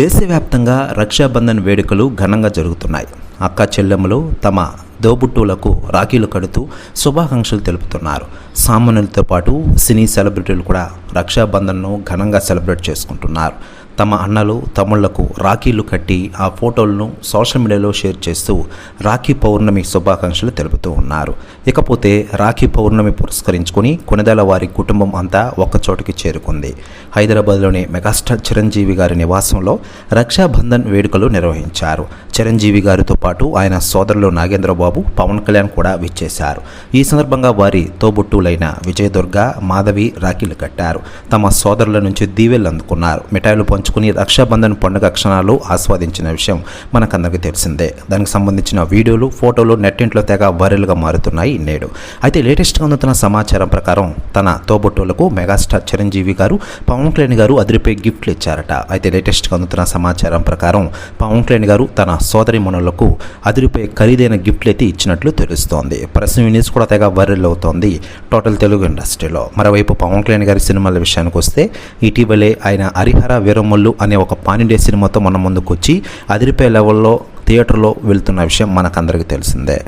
దేశవ్యాప్తంగా రక్షాబంధన్ వేడుకలు ఘనంగా జరుగుతున్నాయి. అక్క చెల్లెమ్మలు తమ దోబుట్టువులకు రాఖీలు కడుతూ శుభాకాంక్షలు తెలుపుతున్నారు. సామాన్యులతో పాటు సినీ సెలబ్రిటీలు కూడా రక్షాబంధన్ను ఘనంగా సెలబ్రేట్ చేసుకుంటున్నారు. తమ అన్నలు తమ్ముళ్ళకు రాఖీలు కట్టి ఆ ఫోటోలను సోషల్ మీడియాలో షేర్ చేస్తూ రాఖీ పౌర్ణమి శుభాకాంక్షలు తెలుపుతూ ఉన్నారు. ఇకపోతే రాఖీ పౌర్ణమి పురస్కరించుకొని కొనిదెల వారి కుటుంబం అంతా ఒక్కచోటికి చేరుకుంది. హైదరాబాద్లోని మెగాస్టార్ చిరంజీవి గారి నివాసంలో రక్షాబంధన్ వేడుకలు నిర్వహించారు. చిరంజీవి గారితో పాటు ఆయన సోదరులు నాగేంద్రబాబు పవన్ కళ్యాణ్ కూడా విచ్చేశారు. ఈ సందర్భంగా వారి తోబుట్టులైన విజయదుర్గ మాధవి రాఖీలు కట్టారు. తమ సోదరుల నుంచి దీవెలు అందుకున్నారు. మిఠాయిలు పంచుకుని రక్షాబంధన్ పండుగ క్షణాలు ఆస్వాదించిన విషయం మనకందరికీ తెలిసిందే. దానికి సంబంధించిన వీడియోలు ఫోటోలు నెట్టింట్లో తెగ వైరల్గా మారుతున్నాయి నేడు. అయితే లేటెస్ట్గా అందుతున్న సమాచారం ప్రకారం తన తోబుట్టువులకు మెగాస్టార్ చిరంజీవి గారు పవన్ పవన్ కళ్యాణ్ గారు అదిరిపై గిఫ్ట్లు ఇచ్చారట. అయితే లేటెస్ట్గా అందుతున్న సమాచారం ప్రకారం పవన్ కళ్యాణ్ గారు తన సోదరి మనులకు అదిరిపై ఖరీదైన గిఫ్ట్లు అయితే ఇచ్చినట్లు తెలుస్తోంది. ప్రస్తుతం న్యూస్ కూడా తెగ వైరల్ అవుతోంది టోటల్ తెలుగు ఇండస్ట్రీలో. మరోవైపు పవన్ కళ్యాణ్ గారి సినిమాల విషయానికి వస్తే ఇటీవలే ఆయన హరిహర వీరమల్లు అనే ఒక పానిండే సినిమాతో మన ముందుకు వచ్చి అదిరిపై లెవెల్లో థియేటర్లో వెళ్తున్న విషయం మనకందరికీ తెలిసిందే.